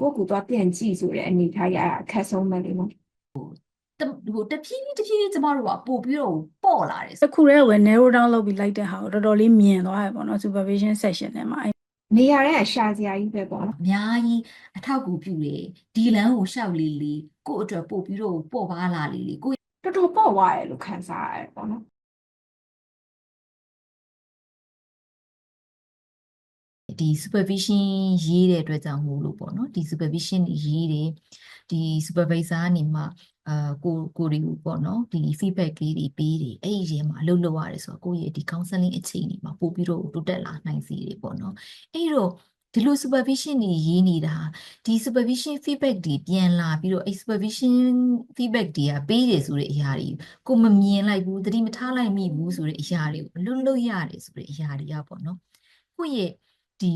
ကိုယ့်ကိုယ်သွားပြန်ကြည့်ဆိုတဲ့အနေထားရအခက်ဆုံးပဲလေနော်တဟိုတဖြည်းဖြည်းတဖြည်းဖြည်းကျမတို့ကပို့ပြီးတော့ပေါ့လာတယ်တစ်ခုတည်းဝယ် narrow down လုပ်ပြီးလိုက်တဲ့ဟာကိုတော်တော်လေးမြင်သွားရပေါ့နော် supervision session ထဲမှာအဲ့နေရာတဲ့ရှာစရာကြီးပဲပေါ့နော်အများကြီးအထောက်အကူပြုတယ်ဒီလမ်းကိုရှောက်လေးလေးကိုယ့်အတွက်ပို့ပြီးတော့ပေါ့ပါလာလေးလေးကိုယ့်တော်တော်ပေါ့သွားတယ်လို့ခံစားရတယ်ပေါ့နော် ဒီ supervision ရေးတဲ့အတွက်ကြောင့်မို့လို့ပေါ့နော်ဒီ supervision တွေရေးတယ်ဒီ supervisor ကနေမှအာကိုကိုတွေကိုပေါ့နော်ဒီ feedback လေးတွေပေးတယ်အဲ့ဒီရေမှာအလုပ်လုပ်ရတယ်ဆိုတော့ကိုယ့်ရဲ့ဒီ counseling အချိန်တွေမှာပို့ပြီးတော့တိုးတက်လာနိုင်စေတယ်ပေါ့နော်အဲ့တော့ဒီလို supervision တွေရေးနေတာဒီ supervision feedback တွေပြန်လာပြီးတော့အဲ့ supervision feedback တွေကပေးတယ်ဆိုတဲ့အရာတွေကိုမမြင်လိုက်ဘူးသတိမထားလိုက်မိဘူးဆိုတဲ့အရာတွေကိုအလုပ်လုပ်ရတယ်ဆိုတဲ့အရာတွေကပေါ့နော်ကိုယ့်ရဲ့ ဒီ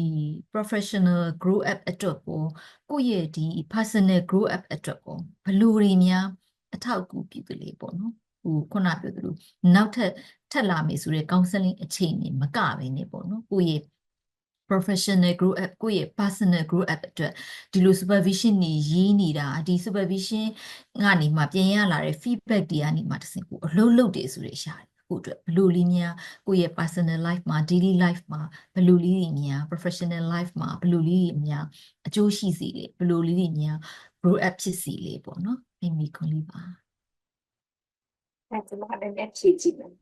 professional grow up အတွက်ပေါ့ကိုယ့်ရဲ့ဒီ personal grow up အတွက်ပေါ့ဘယ်လိုတွေများအထောက်အကူပြုကလေးပေါ့နော်ဟိုခုနပြောသလိုနောက်ထပ်ထပ်လာမယ်ဆိုတဲ့ counseling အချိန်တွေမကပဲねပေါ့နော်ကိုယ့်ရဲ့ professional grow up ကိုယ့်ရဲ့ personal grow up အတွက်ဒီလို supervision တွေရေးနေတာဒီ supervision ကနေမှပြန်ရလာတဲ့ feedback တွေကနေမှတစ်ဆင့်ကိုအလုပ်လုပ်တယ်ဆိုတဲ့အရာ တွေကိုယ့်အတွက်ဘယ်လိုလေးများကိုယ့်ရဲ့ personal life မှာ daily life မှာဘယ်လိုလေးတွေများ professional life မှာဘယ်လိုလေးတွေများအကျိုးရှိစေလဲဘယ်လိုလေးတွေများ grow up ဖြစ်စေလဲပေါ့နော်အဲ့မိခွန်လေးပါအဲကျွန်မလည်းလက်ဖြည့်ကြည့်မယ်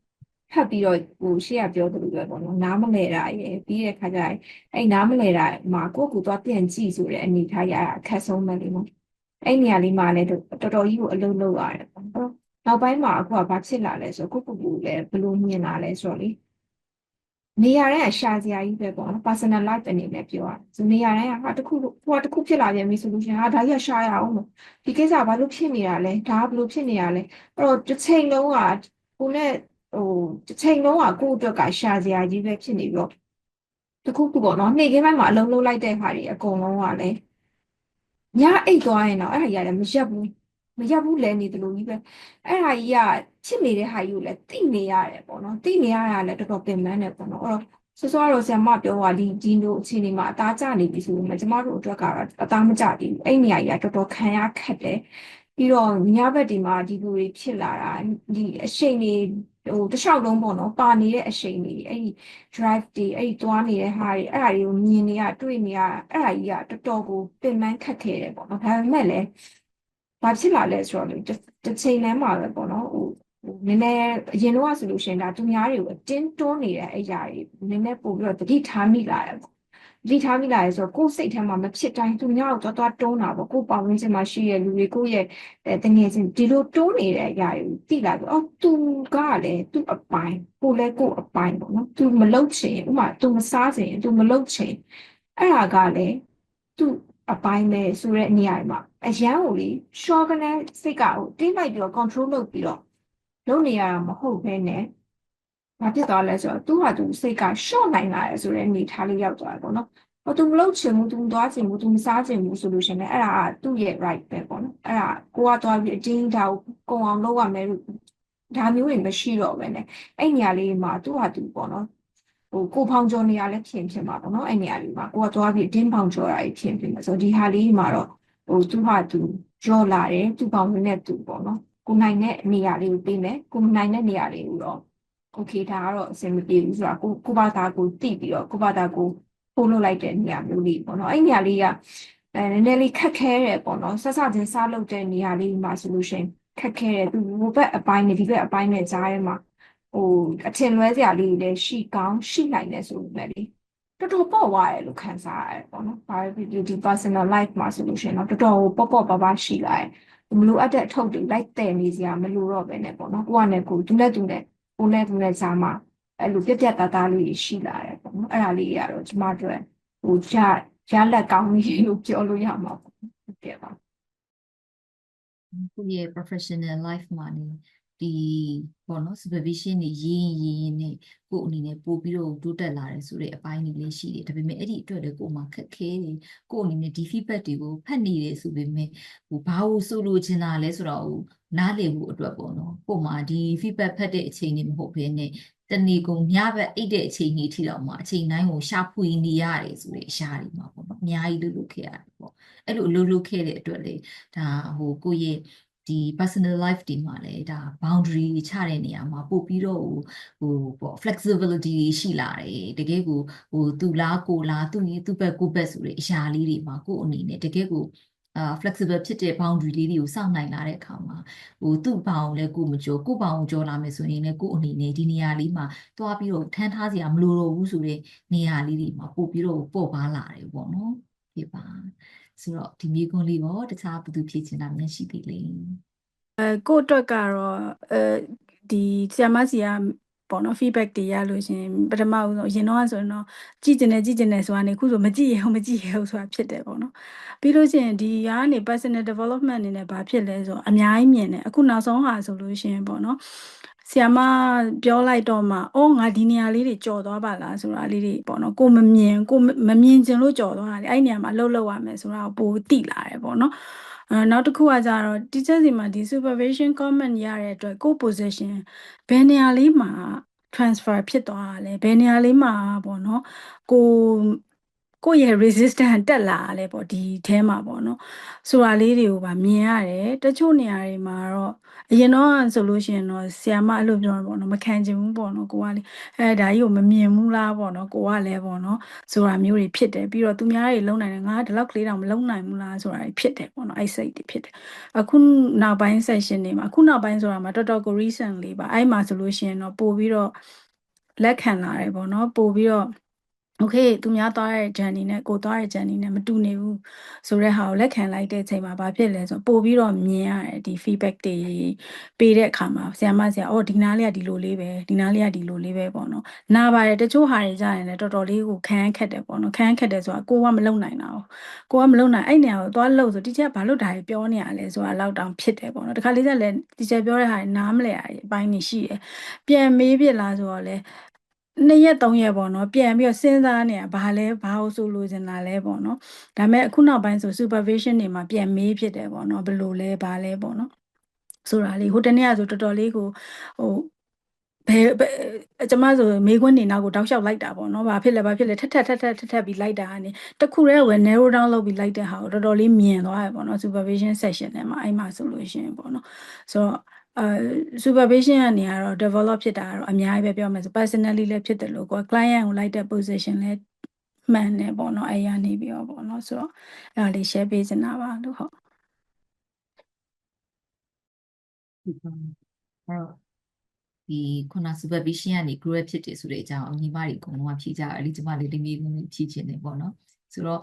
ဖတ်ပြီးတော့ဟိုရှေ့ကပြောသလိုပဲပေါ့နော်နားမလဲတာရယ်ပြီးတဲ့ခါကျရင်အဲ့နားမလဲတာမှာကိုယ့်ကိုယ်သွားပြန်ကြည့်ဆိုတဲ့အနေထားရအခက်ဆုံးပဲလေနော်အဲ့နေရာလေးမှာလည်းတော်တော်ကြီးကိုအလုပ်လုပ်ရတယ်ပေါ့နော် နောက်ပိုင်းမှာအခုကဘာဖြစ်လာလဲဆိုတော့ကိုယ့်ကိုယ်ကိုလည်းဘယ်လိုမြင်လာလဲဆိုတော့လေနေရာတဲ့ရှာစရာကြီးပဲပေါ့နော် personal life အနေနဲ့ပြောရဆိုနေရာတဲ့ဟာတစ်ခုဟိုကတစ်ခုဖြစ်လာပြန်ပြီဆိုလို့ရှိရင်ဟာဒါကြီးကရှာရအောင်လို့ဒီကိစ္စကဘာလို့ဖြစ်နေတာလဲဒါကဘယ်လိုဖြစ်နေတာလဲအဲ့တော့တစ်ချိန်လုံးကကိုနဲ့ဟိုတစ်ချိန်လုံးကကိုယ့်အတွက်ကရှာစရာကြီးပဲဖြစ်နေပြီးတော့တစ်ခုခုပေါ့နော်နေ့ခင်းပိုင်းမှာအလုံးလုံးလိုက်တဲ့ခါတွေအကုန်လုံးကလည်းညအိတ်သွားရင်တော့အဲ့ဒါကြီးကလည်းမရက်ဘူး မရက်ဘူးလဲနေတယ်လို့ကြီးပဲအဲ့ဒါကြီးကဖြစ်နေတဲ့ဟာကြီးကိုလည်းသိနေရတယ်ပေါ့နော်သိနေရတာလည်းတော်တော်ပင်ပန်းတယ်ပေါ့နော်အဲ့တော့စောစောကတော့ဆရာမပြောว่าဒီဒီလိုအခြေအနေမှာအသားကျနေပြီဆိုပေမဲ့ကျမတို့အတွက်ကတော့အသားမကျသေးဘူးအဲ့နေရာကြီးကတော်တော်ခံရခက်တယ်ပြီးတော့ညဘက်ဒီမှာဒီလိုတွေဖြစ်လာတာဒီအရှိန်တွေဟိုတစ်လျှောက်လုံးပေါ့နော်ပါနေတဲ့အရှိန်တွေအဲ့ဒီ drive တွေအဲ့ဒီသွားနေတဲ့ဟာတွေအဲ့ဒါတွေကိုမြင်နေရတွေ့နေရအဲ့ဒါကြီးကတော်တော်ကိုပင်ပန်းခက်ခဲတယ်ပေါ့နော်ဒါပေမဲ့လည်း ဘာဖြစ်လာလဲဆိုတော့လေတစ်တစ်ချိန်တည်းမှာပဲပေါ့နော်ဟိုဟိုနည်းနည်းအရင်တော့ဆိုလို့ရှိရင်ဒါသူများတွေကိုအတင်းတွန်းနေတဲ့အရာတွေနည်းနည်းပို့ပြီးတော့တတိထားမိလာတယ်ပေါ့တတိထားမိလာရဲဆိုတော့ကိုယ်စိတ်ထဲမှာမဖြစ်တိုင်းသူများကိုသွားသွားတွန်းတာပေါ့ကိုယ်ပတ်ဝန်းကျင်မှာရှိရလူတွေကိုယ့်ရဲ့အဲတငယ်ချင်းဒီလိုတွန်းနေတဲ့အရာတွေကိုသိလာပြီးအော်သူကလည်းသူ့အပိုင်ကိုယ်လည်းကိုယ်အပိုင်ပေါ့နော်သူမလုပ်ချင်ဥပမာသူမစားချင်သူမလုပ်ချင်အဲ့ဒါကလည်းသူ့ အပိုင်းပဲဆိုတဲ့နေရာမှာအရန်ကိုလေ short ကနေစိတ်ကဟိုတင်းလိုက်ပြီးတော့ control လုပ်ပြီးတော့လုပ်နေရတာမဟုတ်ဘဲနဲ့ဘာဖြစ်သွားလဲဆိုတော့သူ့ဟာသူစိတ်က short နိုင်လာတယ်ဆိုတဲ့အနေထားလေးရောက်သွားတယ်ပေါ့နော်။ဟိုသူမလုပ်ချင်ဘူးသူမသွားချင်ဘူးသူမစားချင်ဘူးဆိုလို့ရှိရင်လည်းအဲ့ဒါကသူ့ရဲ့ right ပဲပေါ့နော်။အဲ့ဒါကိုကသွားပြီးအတင်းဒါကိုကုံအောင်လုပ်ရမယ်လို့ဒါမျိုးတွေမရှိတော့ဘဲနဲ့အဲ့နေရာလေးမှာသူ့ဟာသူပေါ့နော်။ ဟိုကိုဖောင်ကျော်နေရာလည်းဖြစ်ဖြစ်မှာပေါ့နော်အဲ့နေရာလေးမှာကိုကသွားပြီးအတင်းဖောင်ကျော်တာဖြစ်ဖြစ်မှာဆိုဒီဟာလေးမှာတော့ဟိုသူ့ဟာသူကျော်လာတယ်သူ့ဖောင်ဝင်တဲ့သူပေါ့နော်ကိုနိုင်တဲ့နေရာလေးကိုပြီးမယ်ကိုနိုင်တဲ့နေရာလေးကိုတော့ okay ဒါကတော့အဆင်မပြေဘူးဆိုတာကိုကိုဘာသာကိုတိပြီးတော့ကိုဘာသာကိုပို့လို့လိုက်တဲ့နေရာမျိုးလေးပေါ့နော်အဲ့နေရာလေးကအဲနည်းနည်းလေးခက်ခဲတယ်ပေါ့နော်ဆက်စချင်းစားလုပ်တဲ့နေရာလေးမှာဆိုလို့ရှိရင်ခက်ခဲတယ်သူဟိုဘက်အပိုင်းနဲ့ဒီဘက်အပိုင်းနဲ့ကြားထဲမှာ ဟိုအထင်လွဲစရာလေးတွေလည်းရှိကောင်းရှိနိုင်တယ်ဆိုပေမဲ့လေတော်တော်ပေါ့သွားတယ်လို့ခံစားရတယ်ပေါ့နော်ဘာပဲဖြစ်ဖြစ်ဒီ personal life မှာဆိုလို့ရှိရင်တော့တော်တော်ပေါ့ပေါ့ပါပါရှိလာတယ်မလိုအပ်တဲ့အထုပ်တွေလိုက်တဲ့နေစရာမလိုတော့ပဲနဲ့ပေါ့နော်ကိုကနဲ့ကိုသူနဲ့သူနဲ့ကိုနဲ့သူနဲ့ကြားမှာအဲ့လိုပြက်ပြက်သားသားလေးတွေရှိလာတယ်ပေါ့နော်အဲ့ဒါလေးတွေကတော့ကျမတို့ဟိုရရလက်ကောင်းကြီးလို့ပြောလို့ရမှာပေါ့ဟုတ်ကဲ့ပါကိုယ့်ရဲ့ professional life မှာနေ ဒီပေါ့နော် supervision တွေရေးရင်ရေးရင်နဲ့ကိုယ့်အနေနဲ့ပို့ပြီးတော့တိုးတက်လာတယ်ဆိုတဲ့အပိုင်းတွေလည်းရှိတယ်ဒါပေမဲ့အဲ့ဒီအတွက်လည်းကိုယ်မှာခက်ခဲတယ်ကိုယ့်အနေနဲ့ဒီ feedback တွေကိုဖတ်နေတယ်ဆိုပေမဲ့ဟိုဘာလို့ဆိုလိုချင်တာလဲဆိုတော့ဟိုနားလည်ဖို့အတွက်ပေါ့နော်ကိုယ်မှာဒီ feedback ဖတ်တဲ့အချိန်တွေမဟုတ်ဘဲနဲ့တဏီကုံညဘက်အိတ်တဲ့အချိန်ကြီးထိတော့မှအချိန်တိုင်းကိုရှာဖွေနေရတယ်ဆိုတဲ့အရာတွေမှာပေါ့နော်အများကြီးလုပ်လို့ခဲ့ရတယ်ပေါ့အဲ့လိုအလုပ်လုပ်ခဲ့တဲ့အတွက်လေဒါဟိုကိုယ့်ရဲ့ ဒီ personal life ဒီမှာလေဒါ boundary ချတဲ့နေရာမှာပို့ပြီးတော့ဟိုဟိုပေါ့ flexibility တွေရှိလာတယ်တကယ်ကိုဟိုသူလားကိုလားသူရင်သူ့ဘက်ကိုယ့်ဘက်ဆိုတဲ့အရာလေးတွေမှာကိုယ့်အနေနဲ့တကယ်ကိုအာ flexible ဖြစ်တဲ့ boundary လေးတွေကိုစောင့်နိုင်လာတဲ့အခါမှာဟိုသူ့ဘောင်ကိုလည်းကိုယ်မကြောကိုယ့်ဘောင်ကိုကြောလာမယ်ဆိုရင်လည်းကိုယ့်အနေနဲ့ဒီနေရာလေးမှာတွားပြီးတော့ထမ်းထားစရာမလိုတော့ဘူးဆိုတဲ့နေရာလေးတွေမှာပို့ပြီးတော့ပေါ့ပါလာတယ်ပေါ့နော်ဖြစ်ပါ ဆိုတော့ဒီမြေခွန်းလေးရောတခြားဘယ်သူဖြည့်ချင်တာများရှိသေးလဲအဲကိုယ့်အတွက်ကတော့အဲဒီဆရာမစီကပေါ့နော် feedback တွေရလို့ရှရင်ပထမဦးဆုံးအရင်တော့ဆိုရင်တော့ကြည့်ကျင်တယ်ကြည့်ကျင်တယ်ဆိုတာနေခုဆိုမကြည့်ရအောင်မကြည့်ရအောင်ဆိုတာဖြစ်တယ်ပေါ့နော်ပြီးလို့ရှိရင်ဒီကနေ personal development အနေနဲ့ဘာဖြစ်လဲဆိုတော့အများကြီးမြင်တယ်အခုနောက်ဆုံးဟာဆိုလို့ရှိရင်ပေါ့နော် ဆီယမပြောလိုက်တော့မှအော်ငါဒီနေရာလေးတွေကြော်သွားပါလားဆိုတာလေးတွေပေါ့နော်ကိုမမြင်ကိုမမြင်ချင်လို့ကြော်သွားတာလေအဲ့ဒီနေရာမှာအလုပ်လုပ်ရမယ်ဆိုတာကိုပိုသိလာတယ်ပေါ့နော်အဲနောက်တစ်ခုကကြတော့ teacher စီမှာဒီ supervision comment ရတဲ့အတွက်ကို position ဘယ်နေရာလေးမှာ transfer ဖြစ်သွားတာလဲဘယ်နေရာလေးမှာပေါ့နော်ကို ကိုယ့်ရဲ့ resistance တက်လာတာလဲပေါ့ဒီအဲမှာပေါ့နော်ဆိုတာလေးတွေကိုပါမြင်ရတယ်တချို့နေရာတွေမှာတော့အရင်တော့ဆိုလို့ရှိရင်တော့ဆီယမအဲ့လိုပြောတာပေါ့နော်မခံချင်ဘူးပေါ့နော်ကိုကလေအဲဒါကြီးကိုမမြင်ဘူးလားပေါ့နော်ကိုကလည်းပေါ့နော်ဆိုတာမျိုးတွေဖြစ်တယ်ပြီးတော့သူများတွေလုံနိုင်တယ်ငါကဒီလောက်ကလေးတောင်မလုံနိုင်ဘူးလားဆိုတာတွေဖြစ်တယ်ပေါ့နော်အဲ့စိတ်တွေဖြစ်တယ်အခုနောက်ပိုင်း session တွေမှာအခုနောက်ပိုင်းဆိုတာမှာတော်တော်ကို recent လေးပါအဲ့မှာဆိုလို့ရှိရင်တော့ပို့ပြီးတော့လက်ခံလာတယ်ပေါ့နော်ပို့ပြီးတော့ โอเคသူများသွားတဲ့ journey နဲ့ကိုသွားတဲ့ journey နဲ့မတူနေဘူးဆိုတဲ့ဟာကိုလက်ခံလိုက်တဲ့အချိန်မှာဘာဖြစ်လဲဆိုတော့ပို့ပြီးတော့မြင်ရတယ်ဒီ feedback တွေပေးတဲ့အခါမှာဆရာမဆရာအော်ဒီနားလေးကဒီလိုလေးပဲဒီနားလေးကဒီလိုလေးပဲပေါ့နော်နားပါတယ်တချို့ဟာတွေကြာရင်လည်းတော်တော်လေးကိုခံခက်တယ်ပေါ့နော်ခံခက်တယ်ဆိုတာကိုကမလုံနိုင်တာ哦ကိုကမလုံနိုင်အဲ့နေရာကိုသွားလို့ဆိုတီချာဘာလို့ဒါတွေပြောနေရလဲဆိုတာလောက်တောင်ဖြစ်တယ်ပေါ့နော်တခါလေးကျလည်းတီချာပြောတဲ့ဟာတွေနားမလဲအပိုင်းနေရှိတယ်ပြန်မေးပြလားဆိုတော့လေ နှစ်ရက်သုံးရက်ပေါ့နော်ပြန်ပြီးတော့စဉ်းစားနေတာဘာလဲဘာလို့ဆိုလိုချင်တာလဲပေါ့နော်ဒါပေမဲ့အခုနောက်ပိုင်းဆို supervision တွေမှာပြန်မေးဖြစ်တယ်ပေါ့နော်ဘယ်လိုလဲဘာလဲပေါ့နော်ဆိုတာလေးဟိုတနေ့ကဆိုတော်တော်လေးကိုဟိုဘယ်ဘယ်ကျမဆိုမေးခွန်းနေနောက်ကိုတောက်လျှောက်လိုက်တာပေါ့နော်ဘာဖြစ်လဲဘာဖြစ်လဲထက်ထက်ထက်ထက်ထက်ထက်ပြီးလိုက်တာကနေတခုတည်းဝယ် narrow down လုပ်ပြီးလိုက်တဲ့ဟာကိုတော်တော်လေးမြင်သွားတယ်ပေါ့နော် supervision session ထဲမှာအဲ့မှာဆိုလို့ရှိရင်ပေါ့နော်ဆိုတော့ အဲ supervision ကနေကတော့ develop ဖြစ်တာကတော့အများကြီးပဲပြောမယ်ဆို personally လည်းဖြစ်တယ်လို့ကို client ကိုလိုက်တဲ့ position လည်းမှန်တယ်ပေါ့နော်အဲ့ရနေပြီးတော့ပေါ့နော်ဆိုတော့အဲ့ဒါလေး share ပေးချင်တာပါလို့ဟုတ်ဒီပါအဲ့တော့ဒီခုန supervision ကနေ grow ဖြစ်တယ်ဆိုတဲ့အကြောင်းညီမတွေအကုန်လုံးကဖြေကြတယ်လေကျမလေးလေးမျိုးဖြေချင်တယ်ပေါ့နော်ဆိုတော့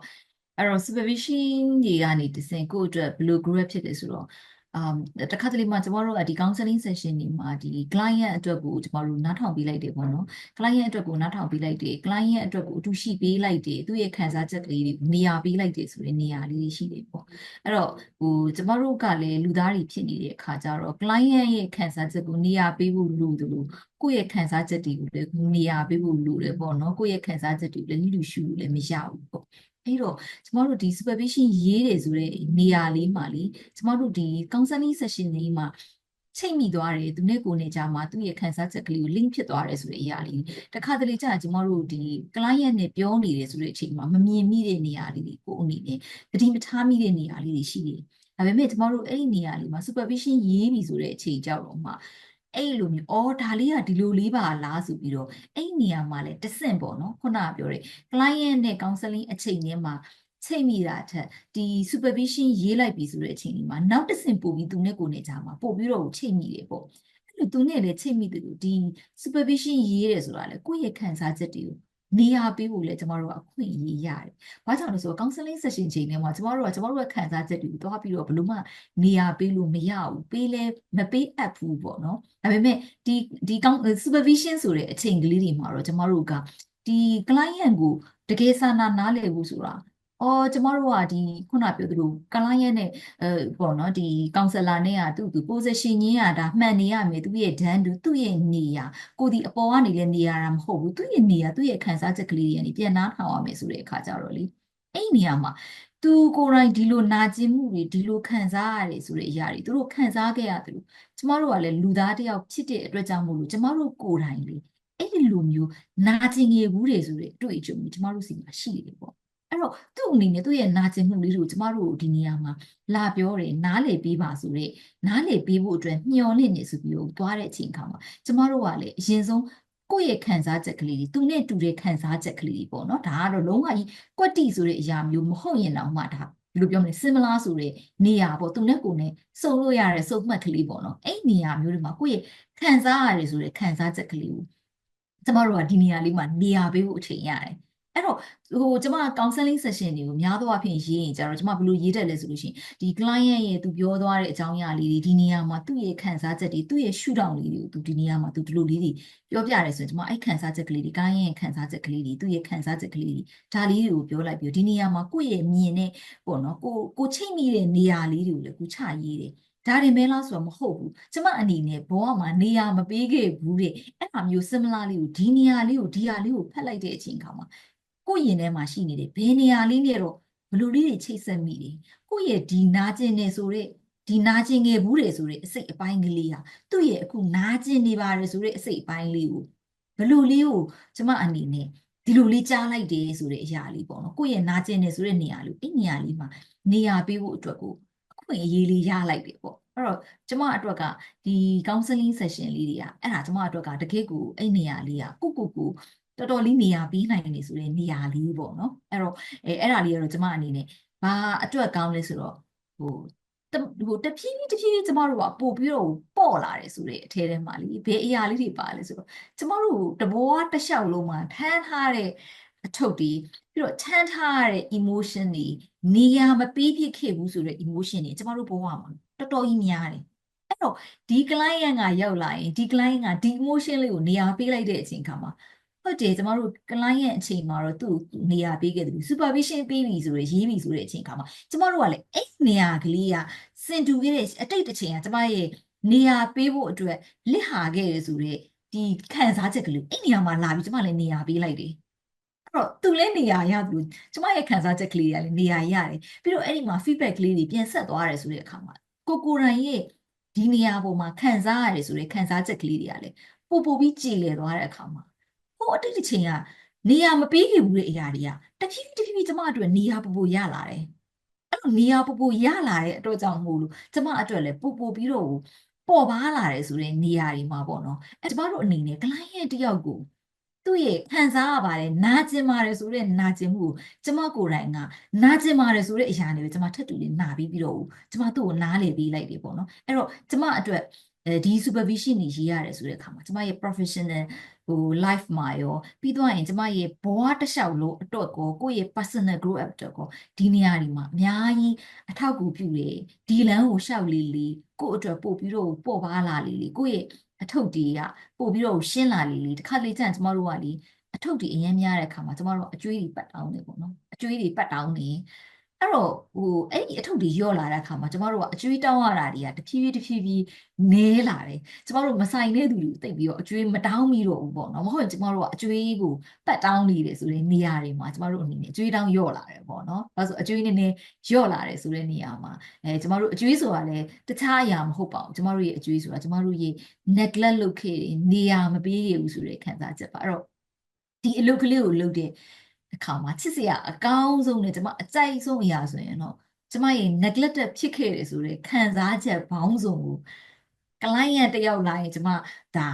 အဲ့တော့ supervision တွေကနေတစင်ကိုယ့်အတွက်ဘယ်လို grow ဖြစ်တယ်ဆိုတော့ um တခါတလေမှာကျမတို့ကဒီ counseling session တွေမှာဒီ client အတွက်ကိုကျမတို့နားထောင်ပေးလိုက်တယ်ပေါ့နော် client အတွက်ကိုနားထောင်ပေးလိုက်တယ် client အတွက်ကိုအတူရှိပေးလိုက်တယ်သူ့ရဲ့ခံစားချက်ကလေးတွေနေရာပေးလိုက်တယ်ဆိုတဲ့နေရာလေးတွေရှိတယ်ပေါ့အဲ့တော့ဟိုကျမတို့ကလည်းလူသားတွေဖြစ်နေတဲ့အခါကျတော့ client ရဲ့ခံစားချက်ကိုနေရာပေးဖို့လိုတယ်လို့ကိုယ့်ရဲ့ခံစားချက်တွေကိုလည်းနေရာပေးဖို့လိုတယ်ပေါ့နော်ကိုယ့်ရဲ့ခံစားချက်တွေကိုလည်းလူရှုလို့လည်းမရဘူးပေါ့ အဲ့တော့ကျမတို့ဒီ supervision ရေးတယ်ဆိုတဲ့နေရာလေးမှာလေကျမတို့ဒီ counseling session လေးမှာချိန်မိသွားတယ်သူနဲ့ကိုယ်နဲ့ကြားမှာသူ့ရဲ့ခံစားချက်ကလေးကို link ဖြစ်သွားတယ်ဆိုတဲ့အရာလေးတခါတလေကြာကျမတို့ဒီ client နဲ့ပြောနေတယ်ဆိုတဲ့အချိန်မှာမမြင်မိတဲ့နေရာလေးတွေကိုယ်အနေနဲ့သတိမထားမိတဲ့နေရာလေးတွေရှိတယ်ဒါပေမဲ့ကျမတို့အဲ့ဒီနေရာလေးမှာ supervision ရေးပြီဆိုတဲ့အချိန်ကြောက်တော့မှ အဲ့လိုမျိုးအော်ဒါလေးကဒီလိုလေးပါလားဆိုပြီးတော့အဲ့ဒီနေရာမှာလည်းတဆင့်ပေါ့နော်ခုနကပြောတဲ့ client နဲ့ counseling အချိန်ထဲမှာချိန်မိတာထက်ဒီ supervision ရေးလိုက်ပြီဆိုတဲ့အချိန်ဒီမှာနောက်တစ်ဆင့်ပို့ပြီးသူနဲ့ကိုယ်နဲ့ကြားမှာပို့ပြီးတော့ချိန်မိတယ်ပေါ့အဲ့လိုသူနဲ့လည်းချိန်မိတယ်လို့ဒီ supervision ရေးတယ်ဆိုတာလေကိုယ့်ရဲ့ခံစားချက်တွေကို နေရာပေးဖို့လဲကျမတို့ကအခွင့်အရေးရတယ်။ဘာကြောင့်လဲဆိုတော့ counseling session ချိန်ထဲမှာကျမတို့ကကျမတို့ရဲ့ခံစားချက်တွေကိုတွားပြီးတော့ဘယ်လို့မှနေရာပေးလို့မရဘူး။ပေးလဲမပေးအပ်ဘူးပေါ့နော်။ဒါပေမဲ့ဒီဒီ supervision ဆိုတဲ့အချိန်ကလေးတွေမှာတော့ကျမတို့ကဒီ client ကိုတကယ်ဆန္ဒနားလည်ဖို့ဆိုတာ အော်ကျမတို့ကဒီခုနပြောသလို client နဲ့အဲပေါ့နော်ဒီ counselor နဲ့ကသူ့သူ position ရင်းကဒါမှန်နေရမယ်သူ့ရဲ့ done သူ့ရဲ့နေရာကိုဒီအပေါ်ကနေလည်းနေရာတာမဟုတ်ဘူးသူ့ရဲ့နေရာသူ့ရဲ့ခံစားချက်ကလေးတွေကနေပြန်နားထောင်ရမယ်ဆိုတဲ့အခါကျတော့လေအဲ့နေရာမှာသူကိုယ်တိုင်ဒီလိုနာကျင်မှုတွေဒီလိုခံစားရတယ်ဆိုတဲ့အရာတွေသူတို့ခံစားခဲ့ရတယ်လို့ကျမတို့ကလည်းလူသားတစ်ယောက်ဖြစ်တဲ့အတွက်ကြောင့်မို့လို့ကျမတို့ကိုယ်တိုင်လေအဲ့ဒီလိုမျိုးနာကျင်ငယ်ဘူးတွေဆိုတဲ့အတွေ့အကြုံတွေကျမတို့စီမှာရှိတယ်ပေါ့ အဲ့တော့သူ့အနေနဲ့သူ့ရဲ့နာကျင်မှုလေးတွေကိုကျမတို့ဒီနေရာမှာလာပြောတယ်နားလေပေးပါဆိုတဲ့နားလေပေးဖို့အတွက်မျှော်လင့်နေဆိုပြီးတော့သွားတဲ့အချိန်ခါမှာကျမတို့ကလည်းအရင်ဆုံးကိုယ့်ရဲ့ခံစားချက်ကလေးတွေသူနဲ့တူတဲ့ခံစားချက်ကလေးတွေပေါ့နော်ဒါကတော့လုံးဝကြီးကွက်တီဆိုတဲ့အရာမျိုးမဟုတ်ရင်တော့မှဒါဘယ်လိုပြောမလဲ similar ဆိုတဲ့နေရာပေါ့သူနဲ့ကိုယ်နဲ့စုံလို့ရတဲ့စုံမှတ်ကလေးပေါ့နော်အဲ့နေရာမျိုးတွေမှာကိုယ့်ရဲ့ခံစားရတယ်ဆိုတဲ့ခံစားချက်ကလေးကိုကျမတို့ကဒီနေရာလေးမှာနေရာပေးဖို့အချိန်ရတယ် အဲ့တော့ဟိုကျမ counseling session တွေကိုများသောအားဖြင့်ရေးရင်ကျတော့ကျမဘယ်လိုရေးတတ်လဲဆိုလို့ရှိရင်ဒီ client ရဲ့သူပြောသွားတဲ့အကြောင်းအရာလေးတွေဒီနေရာမှာသူ့ရဲ့ခံစားချက်တွေသူ့ရဲ့ shoot down လေးတွေကိုသူဒီနေရာမှာသူဒီလိုလေးတွေပြောပြရတယ်ဆိုရင်ကျမအဲ့ခံစားချက်ကလေးတွေ client ရဲ့ခံစားချက်ကလေးတွေသူ့ရဲ့ခံစားချက်ကလေးတွေဒါလေးတွေကိုပြောလိုက်ပြီးတော့ဒီနေရာမှာကိုယ့်ရဲ့မြင်တဲ့ပေါ့နော်ကိုကိုချိတ်မိတဲ့နေရာလေးတွေကိုလည်းကိုချရေးတယ်ဒါတွေမဲလားဆိုတော့မဟုတ်ဘူးကျမအနေနဲ့ဘောကမှာနေရာမပေးခဲ့ဘူးတဲ့အဲ့ဒါမျိုး similar လေးကိုဒီနေရာလေးကိုဒီဟာလေးကိုဖတ်လိုက်တဲ့အချိန်ခါမှာ ကိုယ့်ရင်ထဲမှာရှိနေတဲ့ဘယ်နေရာလေးနဲ့တော့ဘယ်လိုလေးတွေချိတ်ဆက်မိတယ်ကိုယ့်ရဲ့ဒီနာကျင်နေဆိုတဲ့ဒီနာကျင်ငယ်ဘူးတယ်ဆိုတဲ့အစိတ်အပိုင်းကလေးဟာသူ့ရဲ့အခုနာကျင်နေပါတယ်ဆိုတဲ့အစိတ်အပိုင်းလေးကိုဘယ်လိုလေးကိုကျမအနေနဲ့ဒီလိုလေးကြားလိုက်တယ်ဆိုတဲ့အရာလေးပေါ့နော်ကိုယ့်ရဲ့နာကျင်နေဆိုတဲ့နေရာလေးအဲ့နေရာလေးမှာနေရာပေးဖို့အတွက်ကိုအခွင့်အရေးလေးရလိုက်တယ်ပေါ့အဲ့တော့ကျမအတွက်ကဒီ counseling session လေးတွေကအဲ့ဒါကျမအတွက်ကတကယ့်ကိုအဲ့နေရာလေးကကိုကိုကို တော်တော်လေးနေရာပေးနိုင်နေဆိုတဲ့နေရာလေးပေါ့နော်အဲ့တော့အဲအဲ့ဒါလေးကတော့ကျမအနေနဲ့ဘာအတွက်ကောင်းလဲဆိုတော့ဟိုတဟိုတဖြည်းဖြည်းတဖြည်းဖြည်းကျမတို့ကပို့ပြီးတော့ပေါ့လာတယ်ဆိုတဲ့အထဲထဲမှာလीဘယ်အရာလေးတွေပါလဲဆိုတော့ကျမတို့တဘောတစ်လျှောက်လုံးမှာထမ်းထားတဲ့အထုပ်တွေပြီးတော့ထမ်းထားရတဲ့ emotion တွေနေရာမပေးဖြစ်ခဲ့ဘူးဆိုတဲ့ emotion တွေကျမတို့ဘဝမှာတော်တော်ကြီးများတယ်အဲ့တော့ဒီ client ကရောက်လာရင်ဒီ client ကဒီ emotion လေးကိုနေရာပေးလိုက်တဲ့အချိန်ခါမှာ ဟုတ်တယ်ကျမတို့ client အချိန်မှာတော့သူ့ကိုနေရာပေးခဲ့တယ် supervision ပေးပြီဆိုရရေးပြီဆိုတဲ့အချိန်ခါမှာကျမတို့ကလည်းအဲ့နေရာကလေးကစင်တူခဲ့တဲ့အတိတ်တစ်ချိန်ကကျမရဲ့နေရာပေးဖို့အတွက်လစ်ဟာခဲ့ရဆိုတဲ့ဒီခံစားချက်ကလေးအဲ့နေရာမှာလာပြီးကျမလည်းနေရာပေးလိုက်တယ်အဲ့တော့သူလည်းနေရာရတယ်ကျမရဲ့ခံစားချက်ကလေးတွေကလည်းနေရာရတယ်ပြီးတော့အဲ့ဒီမှာ feedback ကလေးတွေပြန်ဆက်သွားတယ်ဆိုတဲ့အခါမှာကိုကိုရိုင်ရဲ့ဒီနေရာပေါ်မှာခံစားရတယ်ဆိုတဲ့ခံစားချက်ကလေးတွေကလည်းပို့ပို့ပြီးကြည်လည်သွားတဲ့အခါမှာ ဟိုအတိတ်တစ်ချိန်ကနေရာမပေးခဲ့ဘူးတဲ့အရာတွေကတဖြည်းဖြည်းတဖြည်းဖြည်းကျမအတွက်နေရာပို့ပို့ရလာတယ်အဲ့လိုနေရာပို့ပို့ရလာတဲ့အတွက်ကြောင့်မို့လို့ကျမအတွက်လည်းပို့ပို့ပြီးတော့ပေါ်ပါလာတယ်ဆိုတဲ့နေရာတွေမှာပေါ့နော်အဲကျမတို့အနေနဲ့ client တယောက်ကိုသူ့ရဲ့ခံစားရပါတယ်နာကျင်ပါတယ်ဆိုတဲ့နာကျင်မှုကိုကျမကိုယ်တိုင်ကနာကျင်ပါတယ်ဆိုတဲ့အရာတွေကိုကျမထပ်တူလေးနာပြီးပြီးတော့ကျမသူ့ကိုနားလေပေးလိုက်တယ်ပေါ့နော်အဲ့တော့ကျမအတွက်အဲဒီ supervision တွေရေးရတယ်ဆိုတဲ့အခါမှာကျမရဲ့ professional ဟို life မှာရောပြီးတော့ရင်ကျမရဲ့ဘဝတစ်လျှောက်လုံးအတွက်ကိုကိုယ့်ရဲ့ personal growth အတွက်ကိုဒီနေရာဒီမှာအများကြီးအထောက်အကူပြုတယ်ဒီလမ်းကိုရှောက်လေးလေးကိုယ့်အတွက်ပို့ပြီးတော့ပို့ပါလာလေးလေးကိုယ့်ရဲ့အထုပ်တွေကပို့ပြီးတော့ရှင်းလာလေးလေးတစ်ခါလေကျရင်ကျမတို့ကလေအထုပ်တွေအရင်များတဲ့အခါမှာကျမတို့အကျွေးတွေပတ်တောင်းနေပေါ့နော်အကျွေးတွေပတ်တောင်းနေ အဲ့တော့ဟိုအဲ့ဒီအထုပ်တွေယော့လာတဲ့အခါမှာကျမတို့ကအကျွေးတောင်းရတာတွေကတဖြည်းဖြည်းတဖြည်းဖြည်းနဲလာတယ်ကျမတို့မဆိုင်တဲ့သူတွေကိုတိတ်ပြီးတော့အကျွေးမတောင်းမိတော့ဘူးပေါ့နော်မဟုတ်ရင်ကျမတို့ကအကျွေးကိုပတ်တောင်းနေတယ်ဆိုတဲ့နေရာတွေမှာကျမတို့အနေနဲ့အကျွေးတောင်းယော့လာတယ်ပေါ့နော်ဒါဆိုအကျွေးနည်းနည်းယော့လာတယ်ဆိုတဲ့နေရာမှာအဲကျမတို့အကျွေးဆိုတာလည်းတခြားအရာမဟုတ်ပါဘူးကျမတို့ရဲ့အကျွေးဆိုတာကျမတို့ရဲ့ neglect လုပ်ခဲ့တယ်နေရာမပေးခဲ့ဘူးဆိုတဲ့ခံစားချက်ပါအဲ့တော့ဒီအလုပ်ကလေးကိုလုပ်တဲ့ အခါမှာချစ်စရာအကောင်းဆုံးနဲ့ကျမအကြိုက်ဆုံးအရာဆိုရင်တော့ကျမရဲ့ neglected ဖြစ်ခဲ့တယ်ဆိုတဲ့ခံစားချက်ဘောင်းစုံကို client တယောက်လာရင်ကျမဒါ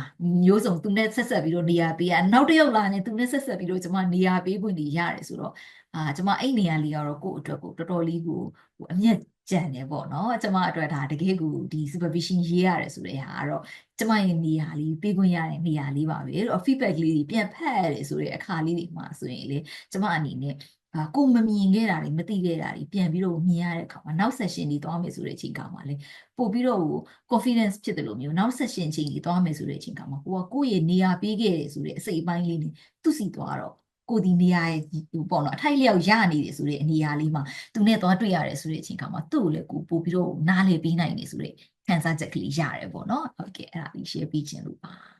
မျိုးစုံသူနဲ့ဆက်ဆက်ပြီးတော့နေရာပေးရနောက်တစ်ယောက်လာရင်သူနဲ့ဆက်ဆက်ပြီးတော့ကျမနေရာပေးခွင့်တွေရတယ်ဆိုတော့ အာကျမအဲ့နေရာလေးကတော့ကိုယ့်အတွက်ကိုတော်တော်လေးကိုဟိုအမျက်ကြံတယ်ပေါ့နော်ကျမအတွက်ဒါတကယ်ကိုဒီ supervision ရေးရတယ်ဆိုတဲ့ဟာကတော့ကျမရဲ့နေရာလေးပေးခွင့်ရတဲ့နေရာလေးပါပဲအဲ့တော့ feedback လေးတွေပြန်ဖတ်ရတယ်ဆိုတဲ့အခါလေးတွေမှာဆိုရင်လေကျမအနေနဲ့အာကိုမမြင်ခဲ့တာတွေမသိခဲ့တာတွေပြန်ပြီးတော့မြင်ရတဲ့အခါမှာနောက် session တွေသွားမယ်ဆိုတဲ့အချိန်ခါမှာလေပို့ပြီးတော့ confidence ဖြစ်တယ်လို့မျိုးနောက် session ချိန်ကြီးသွားမယ်ဆိုတဲ့အချိန်ခါမှာကိုကကိုယ့်ရဲ့နေရာပေးခဲ့တယ်ဆိုတဲ့အစိတ်အပိုင်းလေးနေသူ့စီသွားတော့ ကိုဒီနေရာရဲ့ဟိုပေါ့နော်အထိုက်လျောက်ရနေတယ်ဆိုတဲ့အနေအရာလေးမှာသူနဲ့သွားတွေ့ရတယ်ဆိုတဲ့အချိန်ခါမှာသူ့ကိုလည်းကိုပို့ပြီးတော့နားလည်ပေးနိုင်တယ်ဆိုတဲ့ခံစားချက်ကလေးရတယ်ပေါ့နော်ဟုတ်ကဲ့အဲ့ဒါလေး share ပေးခြင်းလို့ပါ